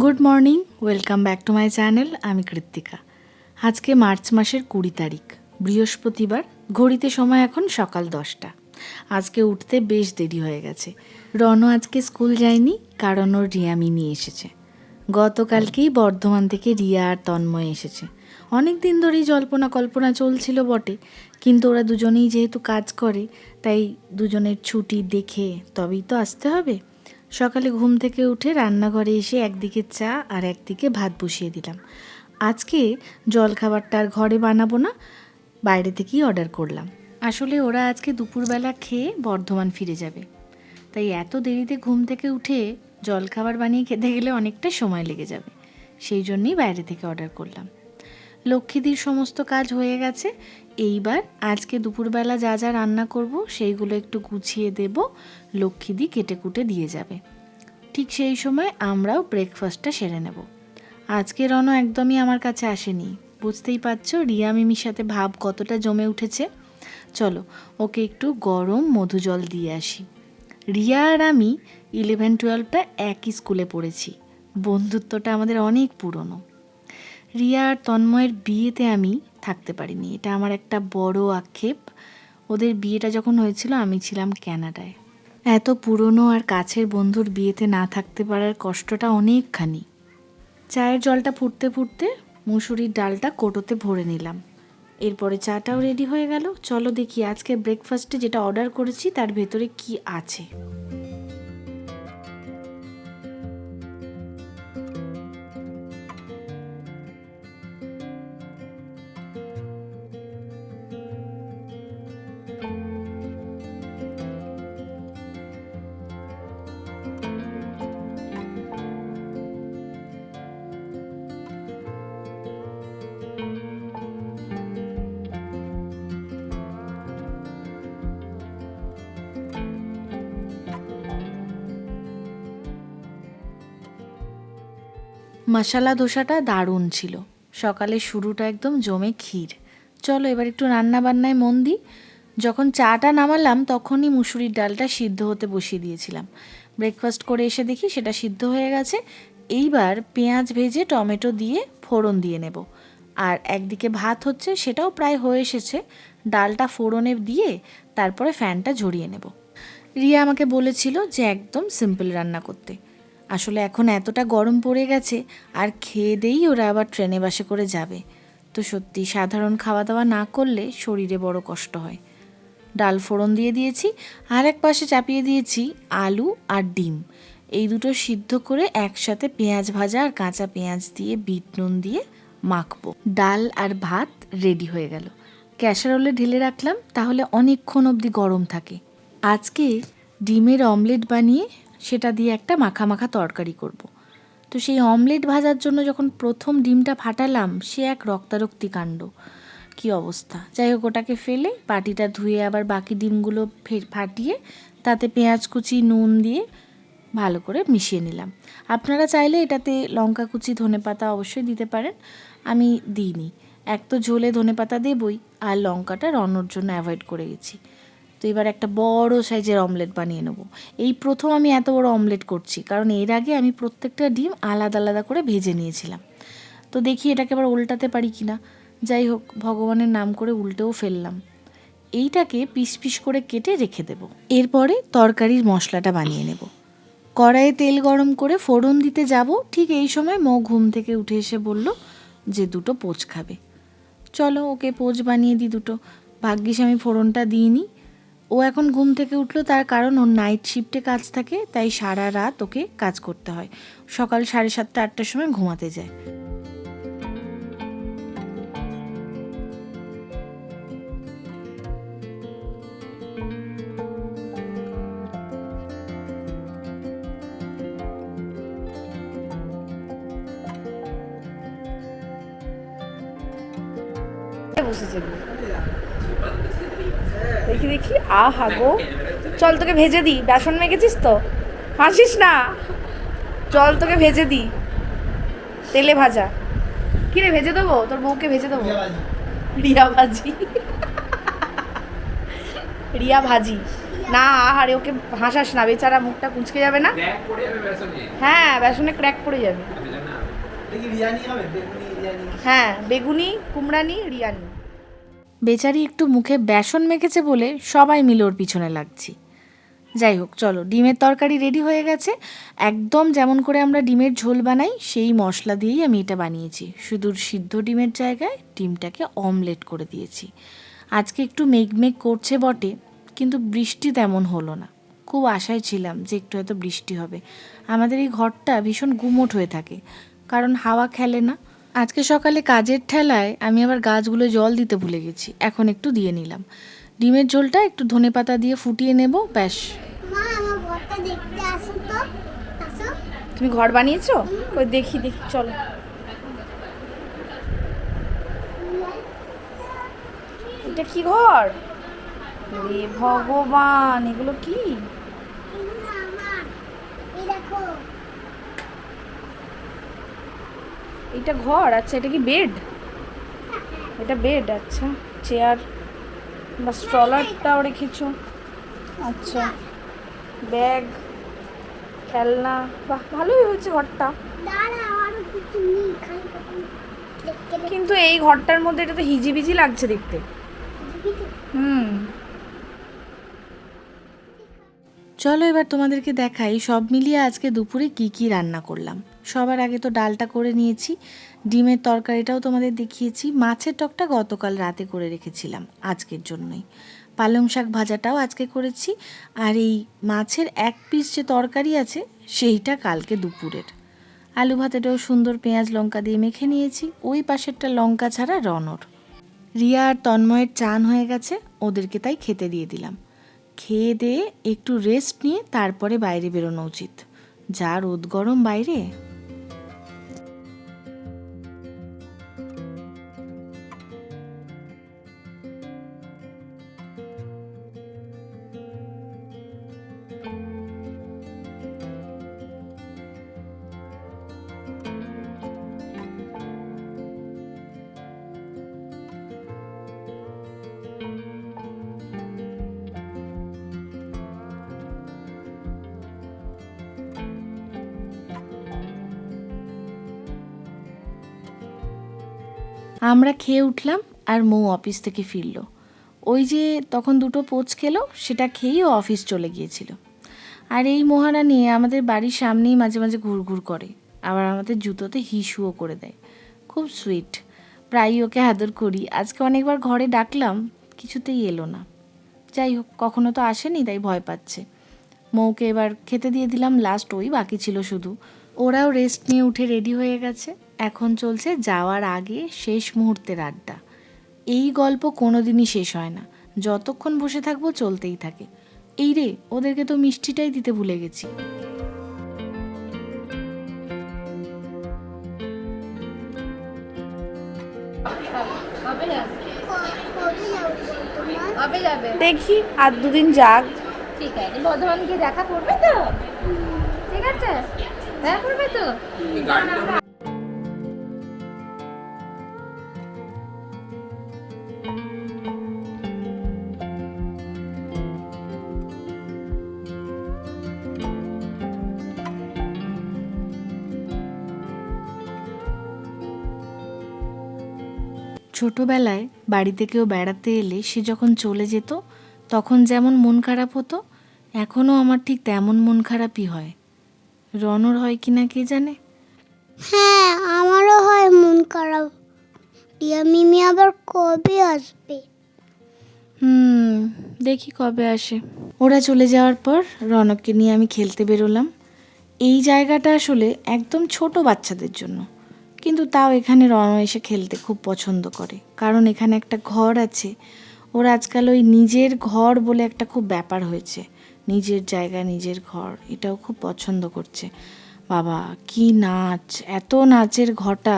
Good morning welcome back to my channel আমি কৃত্তিকা। আজকে March মাসের কুড়ি তারিখ। বৃহস্পতিবার। ঘড়িতে সময় এখন সকাল দশটা। আজকে উঠতে বেশ দেরি হয়ে গেছে। রণ আজকে স্কুল যায়নি, কারণ ওর রিয়ামি নিয়ে এসেছে। গতকালকেই বর্ধমান থেকে রিয়া আর তন্ময় এসেছে। অনেক দিন ধরেই জল্পনা কল্পনা চলছিল বটে, কিন্তু ওরা দুজনেই যেহেতু কাজ করে, তাই দুজনের ছুটি দেখে তবেই তো আসতে হবে। সকালে ঘুম থেকে উঠে রান্নাঘরে এসে একদিকে চা আর একদিকে ভাত বসিয়ে দিলাম। আজকে জলখাবারটা আর ঘরে বানাবো না, বাইরে থেকেই অর্ডার করলাম। আসলে ওরা আজকে দুপুরবেলা খেয়ে বর্ধমান ফিরে যাবে। তাই এত দেরিতে ঘুম থেকে উঠে জলখাবার বানিয়ে খেতে গেলে অনেকটা সময় লেগে যাবে। সেই জন্যই বাইরে থেকে অর্ডার করলাম। লক্ষ্মীদির সমস্ত কাজ হয়ে গেছে এইবার আজকে দুপুরবেলা যা যা রান্না করব, সেইগুলো একটু গুছিয়ে দেব। লক্ষ্মীদি কেটে কুটে দিয়ে যাবে। ঠিক সেই সময় আমরাও ব্রেকফাস্টটা সেরে নেব। আজকে রণ একদমই আমার কাছে আসেনি। বুঝতেই পারছ, রিয়া মিমির সাথে ভাব কতটা জমে উঠেছে। চলো, ওকে একটু গরম মধু জল দিয়ে আসি। রিয়া আর আমি ইলেভেন টুয়েলভটা একই স্কুলে পড়েছি। বন্ধুত্বটা আমাদের অনেক পুরনো। রিয়া আর তন্ময়ের বিয়েতে আমি থাকতে পারিনি। এটা আমার একটা বড় আক্ষেপ। ওদের বিয়েটা যখন হয়েছিল, আমি ছিলাম ক্যানাডায়। এত পুরনো আর কাছের বন্ধুর বিয়েতে না থাকতে পারার কষ্টটা অনেকখানি। চায়ের জলটা ফুটতে ফুটতে মুসুরির ডালটা কোটোতে ভরে নিলাম। এরপরে চাটাও রেডি হয়ে গেল। চলো দেখি আজকে ব্রেকফাস্টে যেটা অর্ডার করেছি, তার ভেতরে কি আছে। মশালা ধোসাটা দারুণ ছিল। সকালে শুরুটা একদম জমে ক্ষীর। চলো এবার একটু রান্না বান্নায় মন দিই। যখন চাটা নামালাম, তখনই মুসুরির ডালটা সিদ্ধ হতে বসিয়ে দিয়েছিলাম। ব্রেকফাস্ট করে এসে দেখি সেটা সিদ্ধ হয়ে গেছে। এইবার পেঁয়াজ ভেজে টমেটো দিয়ে ফোড়ন দিয়ে নেব। আর একদিকে ভাত হচ্ছে, সেটাও প্রায় হয়ে এসেছে। ডালটা ফোড়নে দিয়ে তারপরে ফ্যানটা ঝরিয়ে নেব। রিয়া আমাকে বলেছিল যে একদম সিম্পল রান্না করতে। আসলে এখন এতটা গরম পড়ে গেছে, আর খেয়ে দেই ওরা আবার ট্রেনে বাসে করে যাবে। তো সত্যি সাধারণ খাওয়া দাওয়া না করলে শরীরে বড় কষ্ট হয়। ডাল ফোড়ন দিয়ে দিয়েছি, আর এক পাশে চাপিয়ে দিয়েছি আলু আর ডিম। এই দুটো সিদ্ধ করে একসাথে পেঁয়াজ ভাজা আর কাঁচা পেঁয়াজ দিয়ে বিট নুন দিয়ে মাখবো। ডাল আর ভাত রেডি হয়ে গেল। ক্যাসারোলে ঢেলে রাখলাম, তাহলে অনেকক্ষণ অবধি গরম থাকে। আজকে ডিমের অমলেট বানিয়ে সেটা দিয়ে একটা মাখা মাখা তরকারি করব। তো সেই অমলেট ভাজার জন্য যখন প্রথম ডিমটা ফাটালাম, সে এক রক্তারক্তি কাণ্ড। কী অবস্থা? যাই হোক, ওটাকে ফেলে বাটিটা ধুয়ে আবার বাকি ডিমগুলো ফাটিয়ে তাতে পেঁয়াজ কুচি, নুন দিয়ে ভালো করে মিশিয়ে নিলাম। আপনারা চাইলে এটাতে লঙ্কা কুচি, ধনে পাতা অবশ্যই দিতে পারেন। আমি দিইনি। এক তো ঝোলে ধনে পাতা দেবই, আর লঙ্কাটা রনোর জন্য অ্যাভয়েড করে গেছি। এবার একটা বড় সাইজের অমলেট বানিয়ে নেব। এই প্রথম আমি এত বড় অমলেট করছি, কারণ এর আগে আমি প্রত্যেকটা ডিম আলাদা আলাদা করে ভেজে নিয়েছিলাম। তো দেখি এটাকে আবার উল্টাতে পারি কি না যাই হোক, ভগবানের নাম করে উল্টেও ফেললাম। এইটাকে পিস পিস করে কেটে রেখে দেব। এরপরে তরকারির মশলাটা বানিয়ে নেব। কড়াইয়ে তেল গরম করে ফোড়ন দিতে যাব। ঠিক এই সময় মৌ ঘুম থেকে উঠে এসে বলল যে দুটো পোচ খাবে। চলো ওকে পোচ বানিয়ে দিই দুটো। ভাগ্যিস আমি ফোড়নটা দিইনি। ও এখন ঘুম থেকে উঠল, তার কারণ ওর নাইট শিফটে কাজ থাকে, তাই সারা রাত ওকে কাজ করতে হয় সকাল সাড়ে সাতটা, আটটার সময় ঘুমাতে যায়। দেখি দেখি আহা গো। চল তোকে ভেজে দিই। বেসন মেখেছিস তো? হাসিস না? চল তোকে ভেজে দিই। তেলে ভাজা। কি রে ভেজে দেবো? তোর বউকে ভেজে দেবো? রিয়া ভাজি। রিয়া ভাজি। না আহারে ওকে হাসাস না। বেচারা মুখটা কুঁচকে যাবে না। ক্র্যাক পড়ে যাবে বেসনে। হ্যাঁ বেসনে ক্র্যাক পড়ে যাবে। হ্যাঁ বেগুনি কুমড়ানি রিয়ানি। বেচারি একটু মুখে বেসন মেখেছে বলে সবাই মিলে ওর পিছনে লাগছি। যাই হোক, চলো, ডিমের তরকারি রেডি হয়ে গেছে। একদম যেমন করে আমরা ডিমের ঝোল বানাই, সেই মশলা দিয়েই আমি এটা বানিয়েছি। শুধু সিদ্ধ ডিমের জায়গায় ডিমটাকে অমলেট করে দিয়েছি। আজকে একটু মেঘ মেঘ করছে বটে, কিন্তু বৃষ্টি তেমন হলো না। খুব আশায় ছিলাম যে একটু হয়তো বৃষ্টি হবে। আমাদের এই ঘরটা ভীষণ গুমোট হয়ে থাকে, কারণ হাওয়া খেলে না। আজকে সকালে কাজের ঠেলায় আমি আবার গাছগুলো জল দিতে ভুলে গেছি। এখন একটু দিয়ে নিলাম। ডিমের ঝোলটা একটু ধনেপাতা দিয়ে ফুটিয়ে নেব ব্যাস। মা আমার ঘরটা দেখতে আসো তো। আসো। তুমি ঘর বানিয়েছো? ওই দেখি দেখি চলো। এটা কি ঘর? রে ভগবান এগুলো কি? এগুলো আমার। দেখো। এটা ঘর আচ্ছা এটা কি বেড এটা বেড আচ্ছা চেয়ার বা স্ট্রলারটাও রেখেছো আচ্ছা ব্যাগ খেলনা বাহ ভালোই হয়েছে ঘরটা। কিন্তু এই ঘরটার মধ্যে এটা তো হিজিবিজি লাগছে দেখতে। হুম। চলো এবার তোমাদেরকে দেখাই সব মিলিয়ে আজকে দুপুরে কি কি রান্না করলাম। সবার আগে তো ডালটা করে নিয়েছি। ডিমের তরকারিটাও তোমাদের দেখিয়েছি। মাছের টকটা গতকাল রাতে করে রেখেছিলাম, আজকের জন্যই। পালং শাক ভাজাটাও আজকে করেছি। আর এই মাছের এক পিস যে তরকারি আছে, সেইটা কালকে দুপুরের। আলু ভাতেটাও সুন্দর পেঁয়াজ লঙ্কা দিয়ে মেখে নিয়েছি। ওই পাশেরটা লঙ্কা ছাড়া রনর। রিয়া আর তন্ময়ের চান হয়ে গেছে, ওদেরকে তাই খেতে দিয়ে দিলাম। খেয়ে দিয়ে একটু রেস্ট নিয়ে তারপরে বাইরে বেরোনো উচিত। যা রোদ গরম বাইরে। আমরা খেয়ে উঠলাম আর মৌ অফিস থেকে ফিরলো। ওই যে তখন দুটো পোচ খেলো, সেটা খেয়েই ও অফিস চলে গিয়েছিল। আর এই মহারানী আমাদের বাড়ির সামনেই মাঝে মাঝে ঘুরঘুর করে, আবার আমাদের জুতোতে হিসুও করে দেয়। খুব সুইট প্রায়ই ওকে আদর করি। আজকে অনেকবার ঘরে ডাকলাম, কিছুতেই এলো না। যাই হোক, কখনো তো আসেনি, তাই ভয় পাচ্ছে। মৌকে এবার খেতে দিয়ে দিলাম লাস্ট ওই বাকি ছিল শুধু। ওরাও রেস্ট নিয়ে উঠে রেডি হয়ে গেছে। এখন চলছে যাওয়ার আগে শেষ মুহূর্তের আড্ডা। এই গল্প কোনোদিনই শেষ হয় না। যতক্ষণ বসে থাকব চলতেই থাকে। এই রে ওদেরকে তো মিষ্টিটাই দিতে ভুলে গেছি। দেখি আর দুদিন যাক। ঠিক আছে বর্ধমান গিয়ে দেখা করবে তো? ঠিক আছে দেখা করবে তো? ছোটবেলায় বাড়িতে কেউ বেড়াতে এলে সে যখন চলে যেত তখন যেমন মন খারাপ হতো এখনও আমার ঠিক তেমন মন খারাপই হয়। রনর হয় কি না কে জানে? হ্যাঁ আমারও হয় মন খারাপ। রিয়া মিমি আবার কবে আসবে? হুম দেখি কবে আসে। ওরা চলে যাওয়ার পর রনককে নিয়ে আমি খেলতে বেরোলাম। এই জায়গাটা আসলে একদম ছোট বাচ্চাদের জন্য। কিন্তু তাও এখানে রন এসে খেলতে খুব পছন্দ করে। কারণ এখানে একটা ঘর আছে ওর আজকাল ওই নিজের ঘর বলে একটা খুব ব্যাপার হয়েছে নিজের জায়গা নিজের ঘর এটাও খুব পছন্দ করছে বাবা কি নাচ এত নাচের ঘটা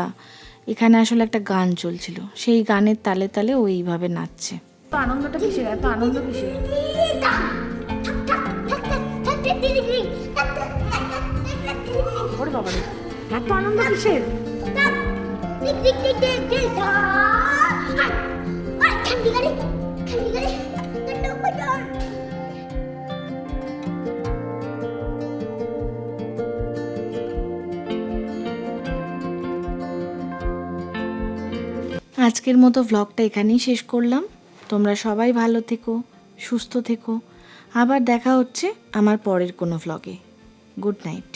এখানে আসলে একটা গান চলছিল সেই গানের তালে তালে ও এইভাবে নাচছে তো আনন্দটা কিসের এত আনন্দ কিসের ওরে বাবা এত আনন্দ কিসের আজকের মতো ভ্লগটা এখানেই শেষ করলাম। তোমরা সবাই ভালো থেকো, সুস্থ থেকো। আবার দেখা হচ্ছে আমার পরের কোনো ভ্লগে গুড নাইট